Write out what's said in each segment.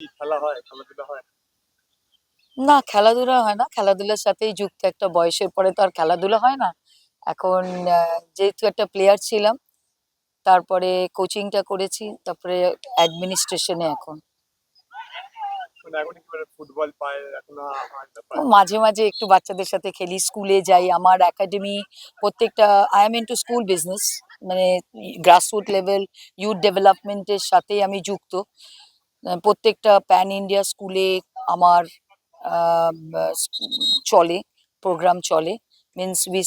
কি খেলা হয় খেলাধুলা হয়? না খেলাধুলা হয় না। খেলাধুলার সাথেই যুক্ত একটা বয়সের পরে তো আর খেলাধুলা হয় না। এখন যেহেতু একটা প্লেয়ার ছিলাম তারপরে কোচিংটা করেছি তারপরে অ্যাডমিনিস্ট্রেশনে এখন। মানে মাঝে মাঝে একটু বাচ্চাদের সাথে খেলি স্কুলে যাই। আমার একাডেমি প্রত্যেকটা I am into school business মানে গ্রাসরুট লেভেল ইউথ ডেভেলপমেন্টের সাথেই আমি যুক্ত। প্রত্যেকটা প্যান ইন্ডিয়া স্কুলে আমার চলে প্রোগ্রাম চলে। Means we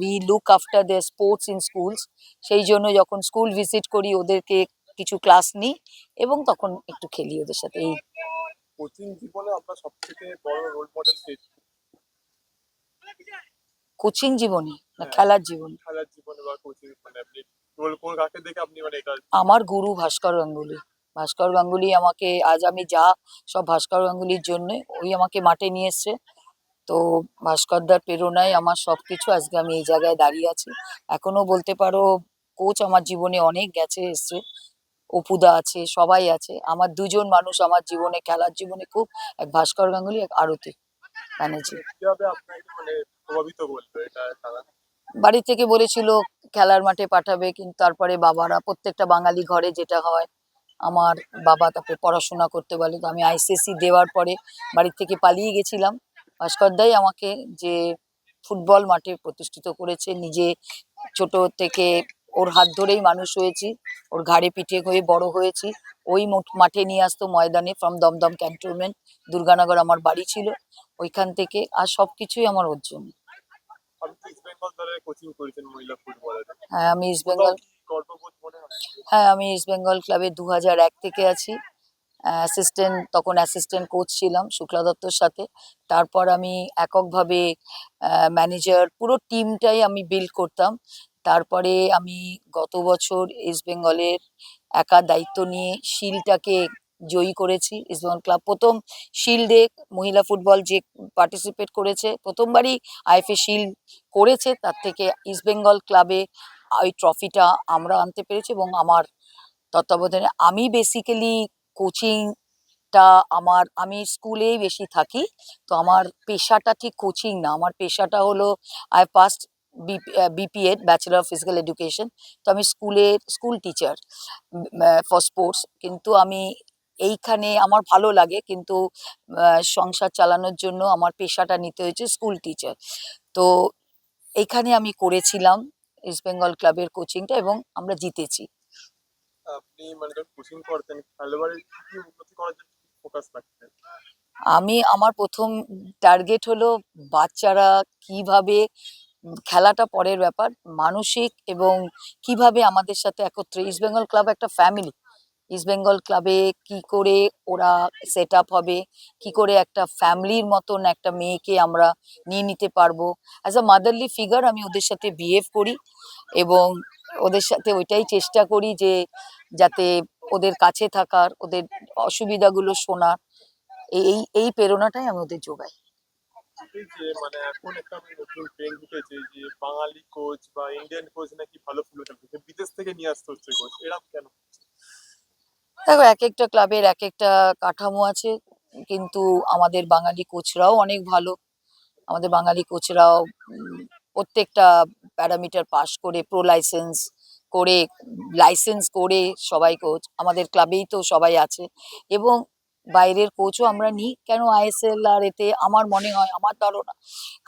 we look after the sports in schools সেই জন্য যখন স্কুল ভিজিট করি ওদেরকে কিছু ক্লাস নিই এবং তখন একটু খেলি ওদের সাথে। এই কোচিং জীবনে আপনার সব থেকে বড় রোল মডেল কে? কোচিং জীবনে না হ্যাঁ। খেলার জীবনে? খেলার জীবনে বা কোচিং মানে আপনি রোল কোন কাকে দেখে আপনি মানে এটা আমার গুরু ভাস্কর গাঙ্গুলি। ভাস্কর গাঙ্গুলি আমাকে আজ আমি যা সব ভাস্কর গাঙ্গুলির জন্য ওই আমাকে মাঠে নিয়ে এসছে। তো ভাস্করদার প্রেরণায় আমার সব কিছু আজকে আমি এই জায়গায় দাঁড়িয়ে আছি। এখনও বলতে পারো কোচ আমার জীবনে অনেক গেছে এসছে। অপুদা আছে সবাই আছে। আমার দুজন মানুষ আমার জীবনে খেলার জীবনে খুব এক ভাস্কর গাঙ্গুলি এক আরতি। ব্যানার্জি মানে বাড়ি থেকে বলেছিল খেলার মাঠে পাঠাবে কিন্তু তারপরে বাবারা প্রত্যেকটা বাঙালি ঘরে যেটা হয় আমার বাবা তাকে পড়াশোনা করতে বলে তো আমি আইসিএসসি দেওয়ার পরে বাড়ি থেকে পালিয়ে গেছিলাম। ভাস্করদাই আমাকে যে ফুটবল মাঠে প্রতিষ্ঠিত করেছে নিজে ছোট থেকে ওর হাত ধরেই মানুষ হয়েছি ওর ঘাড়ে পিঠে হয়ে বড় হয়েছি। ওই মাঠে নিয়ে আসতো ময়দানে ফ্রম দমদম ক্যান্টনমেন্ট দুর্গানগর আমার বাড়ি ছিল ওইখান থেকে আর সবকিছুই আমার ওর জন্য। হ্যাঁ আমি ইস্ট বেঙ্গল হয়? আমি ইস্ট বেঙ্গল ক্লাবে দু হাজার এক থেকে আছি। অ্যাসিস্ট্যান্ট তখন অ্যাসিস্ট্যান্ট কোচ ছিলাম শুক্লা দত্তর সাথে। তারপর আমি এককভাবে ম্যানেজার পুরো টিমটাই আমি বিল্ড করতাম। তারপরে আমি গত বছর ইস্ট বেঙ্গলের একা দায়িত্ব নিয়ে শিলটাকে জয়ী করেছি ইস্ট বেঙ্গল ক্লাব প্রথম শিল্ডে মহিলা ফুটবল যে পার্টিসিপেট করেছে, প্রথমবারই আইএফএ শিল্ড করেছে, তার থেকে ইস্ট বেঙ্গল ক্লাবে ওই ট্রফিটা আমরা আনতে পেরেছি এবং আমার তত্ত্বাবধানে আমি বেসিক্যালি কোচিংটা আমার, আমি স্কুলেই বেশি থাকি, তো আমার পেশাটা ঠিক কোচিং না। আমার পেশাটা হলো I passed BPEd bachelor of physical education তো আমি স্কুলের স্কুল টিচার ফর স্পোর্টস কিন্তু আমি এইখানে আমার ভালো লাগে, কিন্তু সংসার চালানোর জন্য আমার পেশাটা নিতে হয়েছে স্কুল টিচার তো এইখানে আমি করেছিলাম ইস্ট বেঙ্গল ক্লাবের কোচিংটা এবং আমরা জিতেছি। আপনি মানে কোচিং করতেন খেলোয়াড়ের কি কি উন্নতি করার জন্য ফোকাস রাখতেন? আমি আমার প্রথম টার্গেট হলো বাচ্চারা কীভাবে খেলাটা পরের ব্যাপার মানসিক এবং কীভাবে আমাদের সাথে একত্রে ইস্ট বেঙ্গল ক্লাব একটা ফ্যামিলি ইস্ট বেঙ্গল ক্লাবে কি করে ওরা সেট আপ হবে? কি করে একটা ফ্যামিলির মতন একটা মেয়েকে আমরা নিয়ে নিতে পারব? অ্যাজ আ মাদারলি ফিগার আমি ওদের সাথে বিহেভ করি এবং ওদের সাথে ওইটাই চেষ্টা করি যে যাতে ওদের কাছে থাকার, ওদের অসুবিধাগুলো শোনার। এই এই প্রেরণাটাই আমি ওদের যোগাই। মানে বাঙালি কোচ বা ইন্ডিয়ান কোচ নাকি ভালো বিদেশ থেকে নিয়ে আসতে হচ্ছে কোচ কেন? দেখো এক একটা ক্লাবের এক একটা কাঠামো আছে, কিন্তু আমাদের বাঙালি কোচরাও অনেক ভালো। আমাদের বাঙালি কোচরাও প্রত্যেকটা প্যারামিটার পাস করে, প্রো লাইসেন্স করে লাইসেন্স করে সবাই কোচ, আমাদের ক্লাবেই তো সবাই আছে। এবং বাইরের কোচও আমরা নিই, কেন আইএসএল আর এতে আমার মনে হয়, আমার ধারণা,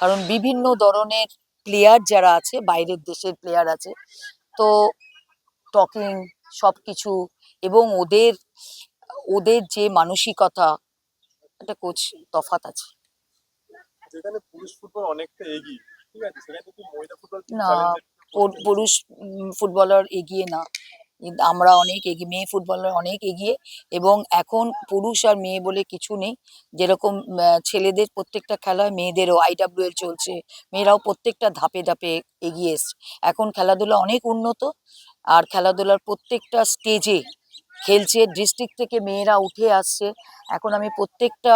কারণ বিভিন্ন ধরনের প্লেয়ার যারা আছে, বাইরের দেশের প্লেয়ার আছে, তো টকিং সবকিছু এবং ওদের ওদের যে মানসিকতা একটা কোচ তফাৎ আছে। যেখানে পুরুষ ফুটবল অনেকটা এগিয়ে ঠিক আছে? সেখানে কিন্তু মহিলা ফুটবল না, পুরুষ ফুটবলার এগিয়ে না। আমরা অনেক এগিয়ে মেয়ে ফুটবলার অনেক এগিয়ে এবং এখন পুরুষ আর মেয়ে বলে কিছু নেই। যেরকম ছেলেদের প্রত্যেকটা খেলায় মেয়েদেরও আইডাব্লিউএল চলছে মেয়েরাও প্রত্যেকটা ধাপে ধাপে এগিয়ে এসছে। এখন খেলাধুলা অনেক উন্নত আর খেলাধুলার প্রত্যেকটা স্টেজে খেলছে ডিস্ট্রিক্ট থেকে মেয়েরা উঠে আসছে। এখন আমি প্রত্যেকটা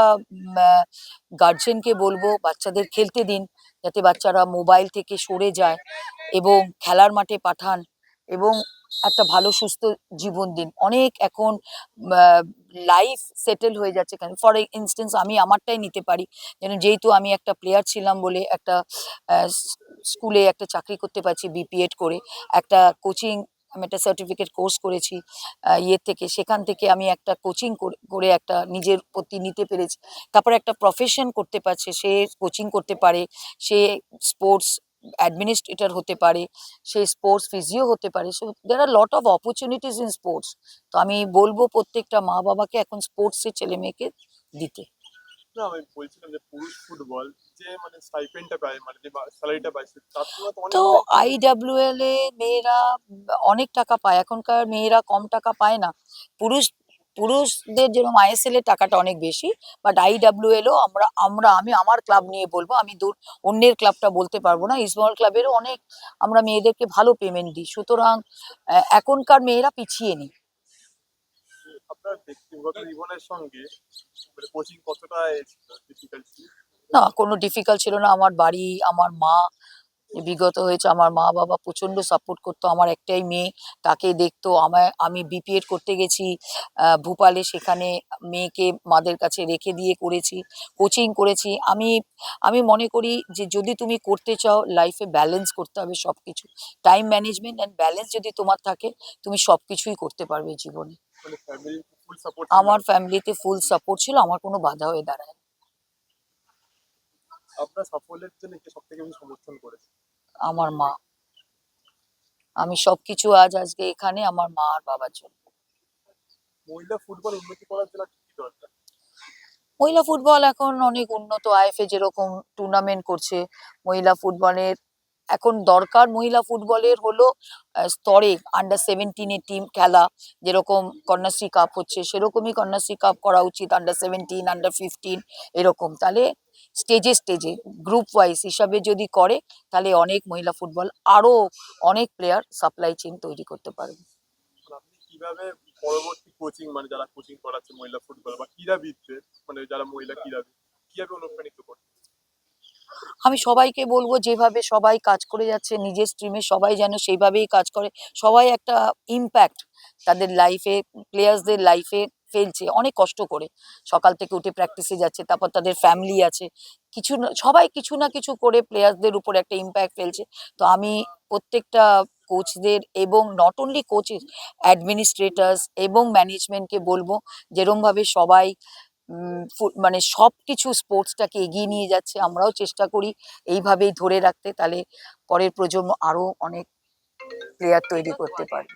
গার্জেনকে বলব, বাচ্চাদের খেলতে দিন, যাতে বাচ্চারা মোবাইল থেকে সরে যায় এবং খেলার মাঠে পাঠান এবং একটা ভালো, সুস্থ জীবন দিন। অনেক এখন লাইফ সেটেল হয়ে যাচ্ছে কেন? ফর ইনস্টেন্স আমি আমারটাই নিতে পারি। যেন যেহেতু আমি একটা প্লেয়ার ছিলাম বলে একটা স্কুলে একটা চাকরি করতে পারছি বিপিএড করে, একটা কোচিং আমি একটা সার্টিফিকেট কোর্স করেছি ইয়ের থেকে। সেখান থেকে আমি একটা কোচিং করে একটা নিজের প্রতি নিতে পেরেছি। তারপরে একটা প্রফেশন করতে পারছে, সে কোচিং করতে পারে, সে স্পোর্টস অ্যাডমিনিস্ট্রেটর হতে পারে, সে স্পোর্টস ফিজিও হতে পারে। So there are lot of opportunities in sports তো আমি বলব প্রত্যেকটা মা বাবাকে এখন স্পোর্টসের ছেলে মেয়েকে দিতে। না আমি বলছিলাম যে পুরুষ ফুটবল যে মানে স্টাইপেন্ডটা পায় মানে যে স্যালারিটা পায় তার তুলনায় তো অনেক তো আইডাব্লিউএল এ মেয়েরা অনেক টাকা পায় এখনকার মেয়েরা কম টাকা পায় না। পুরুষ পুরুষদের যেরকম আইএসএল এর টাকাটা অনেক বেশি বাট আইডাব্লিউএল ও আমরা আমরা আমি আমার ক্লাব নিয়ে বলব আমি দূর অন্যের ক্লাবটা বলতে পারব না ইসমাল ক্লাবেরও অনেক আমরা মেয়েদেরকে ভালো পেমেন্ট দিই। সুতরাং এখনকার মেয়েরা পিছিয়ে নেই। মানে না, কোনো ডিফিকাল্ট ছিল না। আমার বাড়ি, আমার মা বিগত হয়েছে। আমার মা বাবা প্রচণ্ড সাপোর্ট করতো। আমার একটাই মেয়ে, তাকে দেখতো। আমায়, আমি বিপিএড করতে গেছি ভূপালে। সেখানে মেয়েকে মাদের কাছে রেখে দিয়ে করেছি কোচিং করেছি। আমি আমি মনে করি যে যদি তুমি করতে চাও লাইফে ব্যালেন্স করতে হবে সব কিছু টাইম ম্যানেজমেন্ট অ্যান্ড ব্যালেন্স যদি তোমার থাকে, তুমি সব কিছুই করতে পারবে জীবনে। মানে আমার ফ্যামিলিতে ফুল সাপোর্ট ছিল আমার কোনো বাধা হয়ে দাঁড়ায় আপনার সাফল্যের জন্য কে সব বেশি সমর্থন করেছে আমার মা। আমি সবকিছু আজ আজকে এখানে আমার মা আর বাবার জন্য। মহিলা ফুটবল উন্নতি করার জন্য কি কি দরকার? মহিলা ফুটবল এখন অনেক উন্নত। আইএফএ যেরকম টুর্নামেন্ট করছে মহিলা ফুটবলের এখন দরকার মহিলা ফুটবলের হলো স্তরে আন্ডার সেভেন্টিনের টিম খেলা, যেরকম কন্যাশ্রী কাপ হচ্ছে, সেরকমই কন্যাশ্রী কাপ করা উচিত আন্ডার সেভেন্টিন আন্ডার ফিফটিন এরকম। তাহলে স্টেজে স্টেজে গ্রুপ ওয়াইজ হিসাবে যদি করে, তাহলে অনেক মহিলা ফুটবল আরও অনেক প্লেয়ার সাপ্লাই চেন তৈরি করতে পারবে। কীভাবে পরবর্তী কোচিং মানে যারা কোচিং করাচ্ছে মহিলা ফুটবল, বা ক্রীড়াবিদদের মানে যারা মহিলা ক্রীড়াবিদ, কীভাবে অনুপ্রাণিত করছে আমি সবাইকে বলব যেভাবে সবাই কাজ করে যাচ্ছে, নিজের স্ট্রিমে সবাই যেন সেইভাবেই কাজ করে। সবাই একটা ইম্প্যাক্ট তাদের লাইফে প্লেয়ার্সদের লাইফে ফেলছে, অনেক কষ্ট করে। সকাল থেকে উঠে প্র্যাকটিসে যাচ্ছে, তারপর তাদের ফ্যামিলি আছে। কিছু সবাই কিছু না কিছু করে প্লেয়ার্সদের উপর একটা ইম্প্যাক্ট ফেলছে। তো আমি প্রত্যেকটা কোচদের এবং নট অনলি কোচের অ্যাডমিনিস্ট্রেটার্স এবং ম্যানেজমেন্টকে বলব, যেরমভাবে সবাই মানে সব কিছু স্পোর্টসটাকে এগিয়ে নিয়ে যাচ্ছে। আমরাও চেষ্টা করি এইভাবেই ধরে রাখতে। তাহলে পরের প্রজন্ম আরও অনেক প্লেয়ার তৈরি করতে পারবে